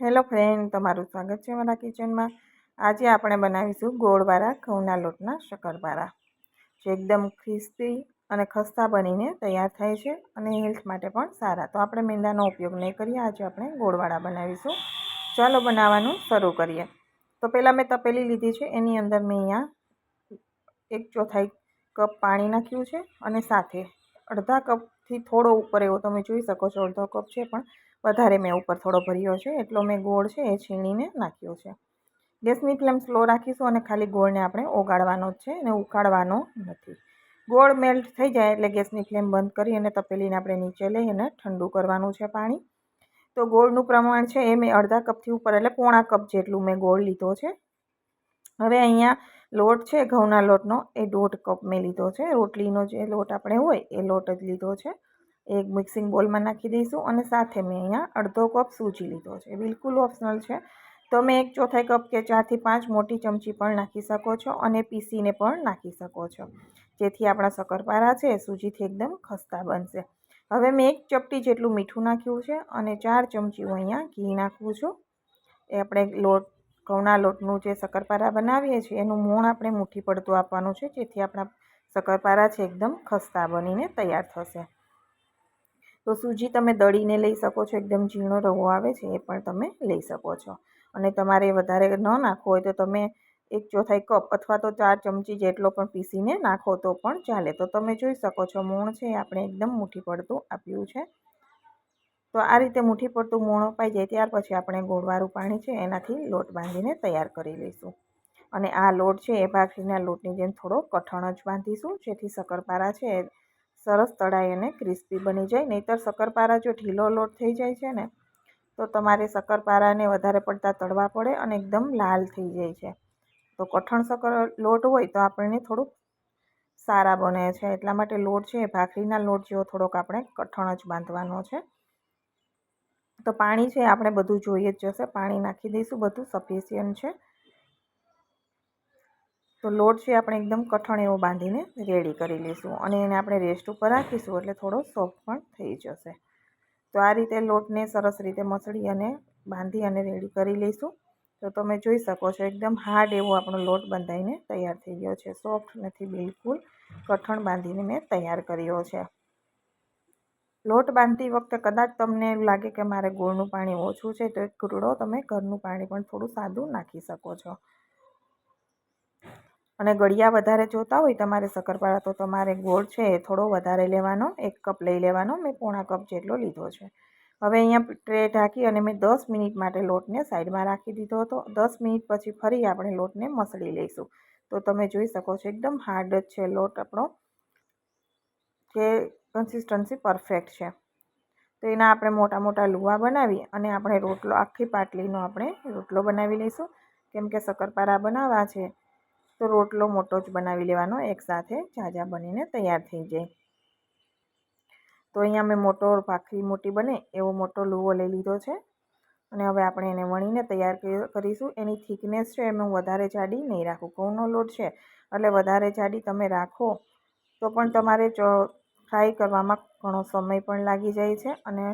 Hello friend, તમારું સ્વાગત છે મારા કિચનમાં. આજે આપણે બનાવીશું ગોળવાળા ઘઉંના લોટના શકરવાળા જે એકદમ ક્રિસ્પી અને ખસ્તા બનીને તૈયાર થાય છે અને હેલ્થ માટે પણ સારા. તો આપણે મેંદાનો ઉપયોગ નહીં કરીએ, આજે આપણે ગોળવાળા બનાવીશું. ચાલો બનાવવાનું શરૂ કરીએ. તો પહેલાં મેં તપેલી લીધી છે, એની અંદર મેં અહીંયા એક ચોથાઈ કપ પાણી નાખ્યું છે અને સાથે અડધા કપથી થોડો ઉપર એવો તમે જોઈ શકો છો, અડધો કપ છે, પણ વધારે મેં ઉપર થોડો ભર્યો છે, એટલો મેં ગોળ છે એ છીણીને નાખ્યો છે. ગેસની ફ્લેમ સ્લો રાખીશું અને ખાલી ગોળને આપણે ઓગાળવાનો જ છે અને ઉકાળવાનો નથી. ગોળ મેલ્ટ થઈ જાય એટલે ગેસની ફ્લેમ બંધ કરી અને તપેલીને આપણે નીચે લઈ અને ઠંડુ કરવાનું છે પાણી. તો ગોળનું પ્રમાણ છે એ મેં અડધા કપથી ઉપર એટલે પોણા કપ જેટલું મેં ગોળ લીધો છે. હવે અહીંયા લોટ છે, ઘઉંના લોટનો, એ દોઢ કપ મેં લીધો છે. રોટલીનો જે લોટ આપણે હોય, એ લોટ જ લીધો છે. એક મિક્સિંગ બોલમાં નાખી દઈશું અને સાથે મેં અહીંયા અડધો કપ સૂજી લીધો છે. બિલકુલ ઓપ્શનલ છે. તમે એક ચોથાઈ કપ કે ચારથી પાંચ મોટી ચમચી પણ નાખી શકો છો અને પીસીને પણ નાખી શકો છો. જેથી આપણા શક્કરપારા છે સૂજીથી એકદમ ખસ્તા બનશે. હવે મેં એક ચપટી જેટલું મીઠું નાખ્યું છે અને ચાર ચમચી હું અહીંયા ઘી નાખું છું. એ આપણે લોટ ઘઉંના લોટનું જે શક્કરપારા બનાવીએ છીએ, એનું મૂણ આપણે મુઠ્ઠી પડતું આપવાનું છે, જેથી આપણા શક્કરપારા છે એકદમ ખસ્તા બનીને તૈયાર થશે. તો સૂજી તમે દળીને લઈ શકો છો, એકદમ ઝીણો રવો આવે છે, એ પણ તમે લઈ શકો છો. અને તમારે વધારે ન નાખવો હોય તો તમે એક ચોથાઈ કપ અથવા તો ચાર ચમચી જેટલો પણ પીસીને નાખો તો પણ ચાલે. તો તમે જોઈ શકો છો મૂણ છે, આપણે એકદમ મુઠ્ઠી પડતું આપ્યું છે. તો આ રીતે મુઠ્ઠી પડતું મૂણ અપાઈ જાય ત્યાર પછી આપણે ગોળવાળું પાણી છે એનાથી લોટ બાંધીને તૈયાર કરી લઈશું. અને આ લોટ છે એ ભાખરીના લોટની જેમ થોડો કઠણ જ બાંધીશું, જેથી શક્કરપારા છે સરસ તળાઈ અને ક્રિસ્પી બની જાય. નહીંતર શક્કરપારા જો ઢીલો લોટ થઈ જાય છે ને, તો તમારે શક્કરપારાને વધારે પડતા તળવા પડે અને એકદમ લાલ થઈ જાય છે. તો કઠણ શક્કર લોટ હોય તો આપણને થોડુંક સારા બને છે. એટલા માટે લોટ છે એ ભાખરીના લોટ જેવો થોડોક આપણે કઠણ જ બાંધવાનો છે. તો પાણી છે આપણે બધું જોઈએ જ જશે. પાણી નાખી દઈશું બધું સફિશિયન્ટ છે. તો લોટ છે આપણે એકદમ કઠણ એવો બાંધીને રેડી કરી લઈશું અને એને આપણે રેસ્ટ ઉપર રાખીશું એટલે થોડો સોફ્ટ પણ થઈ જશે. તો આ રીતે લોટને સરસ રીતે મસળી અને બાંધી અને રેડી કરી લઈશું. તો તમે જોઈ શકો છો એકદમ હાર્ડ એવો આપણો લોટ બંધાઈને તૈયાર થઈ ગયો છે. સોફ્ટ નથી, બિલકુલ કઠણ બાંધીને મેં તૈયાર કર્યો છે. લોટ બાંધતી વખતે કદાચ તમને લાગે કે મારે ગોળનું પાણી ઓછું છે, તો એક ઘૂંટડો તમે ઘરનું પાણી પણ થોડું સાદું નાખી શકો છો. અને ગળિયા વધારે જોતા હોય તમારે શક્કરપારા, તો તમારે ગોળ છે એ થોડો વધારે લેવાનો, એક કપ લઈ લેવાનો, મેં પોણા કપ જેટલો લીધો છે. હવે અહીંયા ટ્રે ઢાંકી અને મેં દસ મિનિટ માટે લોટને સાઈડમાં રાખી દીધો હતો. દસ મિનિટ પછી ફરી આપણે લોટને મસળી લઈશું. તો તમે જોઈ શકો છો, એકદમ હાર્ડ જ છે લોટ આપણો. કે કન્સિસ્ટન્સી પરફેક્ટ છે. તો એના આપણે મોટા મોટા લુવા બનાવી અને આપણે રોટલો, આખી પાટલીનો આપણે રોટલો બનાવી લઈશું. કેમ કે શક્કરપારા બનાવવા છે, તો રોટલો મોટો જ બનાવી લેવાનો એકસાથે ઝાઝા બનીને તૈયાર થઈ જાય. તો અહીંયા મેં મોટો ભાખરી મોટી બને એવો મોટો લુવો લઈ લીધો છે. અને હવે આપણે એને વણીને તૈયાર કરીશું. એની થિકનેસ છે, એમ વધારે જાડી નહીં રાખું. ઘઉંનો લોટ છે, એટલે વધારે જાડી તમે રાખો, તો પણ તમારે ફ્રાય કરવામાં ઘણો સમય પણ લાગી જાય છે અને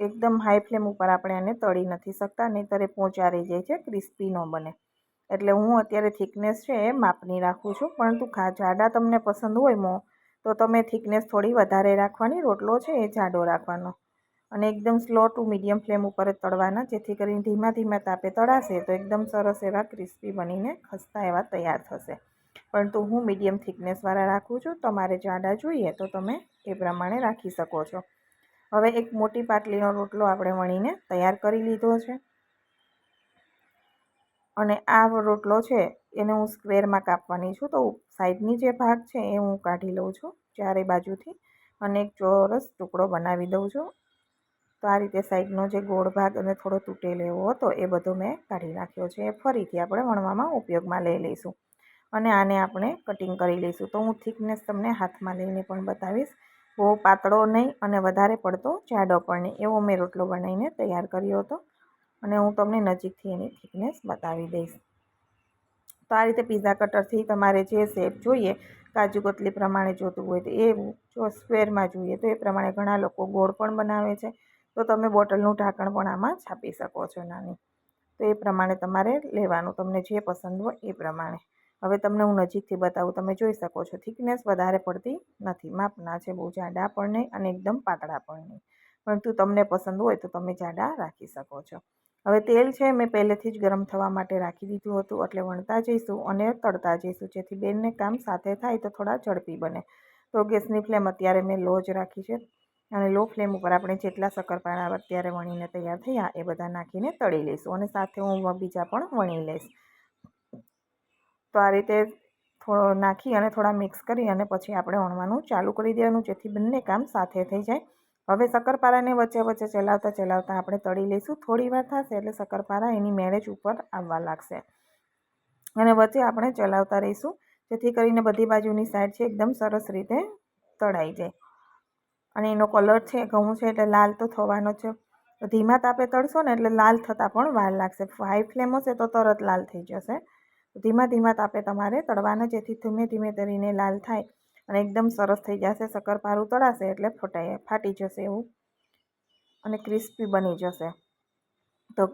એકદમ હાઈ ફ્લેમ ઉપર આપણે એને તળી નથી શકતા, નહીંતર એ પોચા જાય છે, ક્રિસ્પી ન બને. એટલે હું અત્યારે થિકનેસ છે એ માપની રાખું છું, પરંતુ ખા, જાડા તમને પસંદ હોય મો, તો તમે થિકનેસ થોડી વધારે રાખવાની, રોટલો છે એ જાડો રાખવાનો. અને એકદમ સ્લો ટુ મીડિયમ ફ્લેમ ઉપર જ તળવાના, જેથી કરીને ધીમા ધીમા તાપે તળાશે તો એકદમ સરસ એવા ક્રિસ્પી બનીને ખસ્તા એવા તૈયાર થશે. પરંતુ હું મીડિયમ થિકનેસવાળા રાખું છું તમારે જાડા જોઈએ તો તમે એ પ્રમાણે રાખી શકો છો. હવે એક મોટી પાટલીનો રોટલો આપણે વણીને તૈયાર કરી લીધો છે. અને આ રોટલો છે એને હું સ્ક્વેરમાં કાપવાની છું, તો સાઈડની જે ભાગ છે એ હું કાઢી લઉં છું ચારે બાજુથી અને એક ચોરસ ટુકડો બનાવી દઉં છું. તો આ રીતે સાઈડનો જે ગોળ ભાગ અને થોડો તૂટેલો એવો હતો એ બધો મેં કાઢી નાખ્યો છે. એ ફરીથી આપણે વણવામાં ઉપયોગમાં લઈ લઈશું. અને આને આપણે કટિંગ કરી લઈશું. તો હું થિકનેસ તમને હાથમાં લઈને પણ બતાવીશ. બહુ પાતળો નહીં અને વધારે પડતો જાડો પણ નહીં. એવો મેં રોટલો બનાવીને તૈયાર કર્યો હતો. અને હું તમને નજીકથી એની થિકનેસ બતાવી દઈશ. તો આ રીતે પીઝા કટરથી તમારે જે શેપ જોઈએ, કાજુ કતલી પ્રમાણે જોતું હોય તો એ જો સ્ક્વેરમાં જોઈએ તો એ પ્રમાણે ઘણા લોકો ગોળ પણ બનાવે છે. તો તમે બોટલનું ઢાંકણ પણ આમાં છાપી શકો છો નાની. તો એ પ્રમાણે તમારે લેવાનું. તમને જે પસંદ હોય એ પ્રમાણે. હવે તમને હું નજીકથી બતાવું, તમે જોઈ શકો છો. થિકનેસ વધારે પડતી નથી. માપના છે બહુ જાડા પણ નહીં અને એકદમ પાતળા પણ નહીં. પરંતુ તમને પસંદ હોય તો તમે જાડા રાખી શકો છો. હવે તેલ છે મેં પહેલેથી જ ગરમ થવા માટે રાખી દીધું હતું. એટલે વણતા જઈશું અને તળતા જઈશું. જેથી બેનને કામ સાથે થાય તો થોડા ઝડપી બને. તો ગેસની ફ્લેમ અત્યારે મેં લો જ રાખી છે અને લો ફ્લેમ ઉપર આપણે જેટલા શક્કરપારા અત્યારે વણીને તૈયાર થયા એ બધા નાખીને તળી લઈશું અને સાથે હું બીજા પણ વણી લઈશ. તો આ રીતે થોડો નાખી અને થોડા મિક્સ કરી અને પછી આપણે વણવાનું ચાલુ કરી દેવાનું, જેથી બંને કામ સાથે થઈ જાય. હવે શક્કરપારાને વચ્ચે વચ્ચે ચલાવતા ચલાવતા આપણે તળી લઈશું. થોડી વાર થશે એટલે શક્કરપારા એની મેરેજ ઉપર આવવા લાગશે. અને વચ્ચે આપણે ચલાવતા રહીશું, જેથી કરીને બધી બાજુની સાઈડ છે એકદમ સરસ રીતે તળાઈ જાય. અને એનો કલર છે, ઘઉં છે, એટલે લાલ તો થવાનો છે. ધીમા તાપે તળશો ને એટલે લાલ થતાં પણ વાર લાગશે. હાઈ ફ્લેમ હશે તો તરત લાલ થઈ જશે. ધીમા ધીમા તાપે તમારે તળવાના, જેથી ધીમે ધીમે તરીને લાલ થાય અને એકદમ સરસ થઈ જશે. શક્કરપારું તળાશે એટલે ફટાઈ, ફાટી જશે એવું અને ક્રિસ્પી બની જશે. તો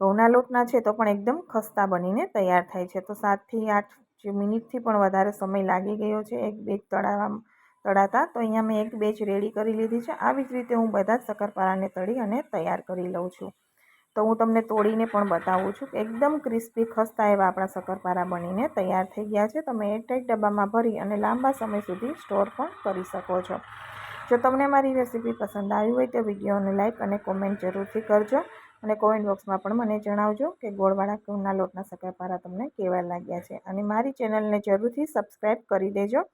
ઘઉંના લોટના છે તો પણ એકદમ ખસ્તા બનીને તૈયાર થાય છે. તો સાતથી આઠ મિનિટથી પણ વધારે સમય લાગી ગયો છે એક બેચ તળાવવા તળાતા. તો અહીંયા મેં એક બેચ રેડી કરી લીધી છે. આવી જ રીતે હું બધા જ શક્કરપારાને તળી અને તૈયાર કરી લઉં છું. તો હું તમને તોડીને પણ બતાવું છું એકદમ ક્રિસ્પી ખસ્તા એવા આપણા શક્કરપારા બનીને તૈયાર થઈ ગયા છે. તમે એરટાઈટ ડબ્બામાં ભરી અને લાંબા સમય સુધી સ્ટોર પણ કરી શકો છો. જો તમને મારી રેસીપી પસંદ આવી હોય તો વિડીયોને લાઇક અને કોમેન્ટ જરૂરથી કરજો અને કોમેન્ટ બોક્સમાં પણ મને જણાવજો કે ગોળવાળા ઘઉંના લોટના શક્કરપારા તમને કેવા લાગ્યા છે. અને મારી ચેનલને જરૂરથી સબસ્ક્રાઈબ કરી દેજો.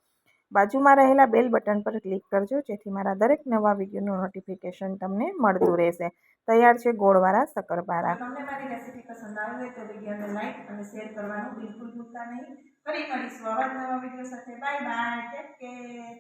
બાજુમાં રહેલા બેલ બટન પર ક્લિક કરજો, જેથી મારા દરેક નવા વિડીયોનું નોટિફિકેશન તમને મળતું રહેશે. તૈયાર છે ગોળવાળા શક્કરપારા. તમને મારી રેસીપી પસંદ આવી હોય તો વિડીયોને લાઈક અને શેર કરવાનું બિલકુલ ભૂલતા નહીં. ફરી મળીશું આવા નવા વીડિયો સાથે. Bye bye take care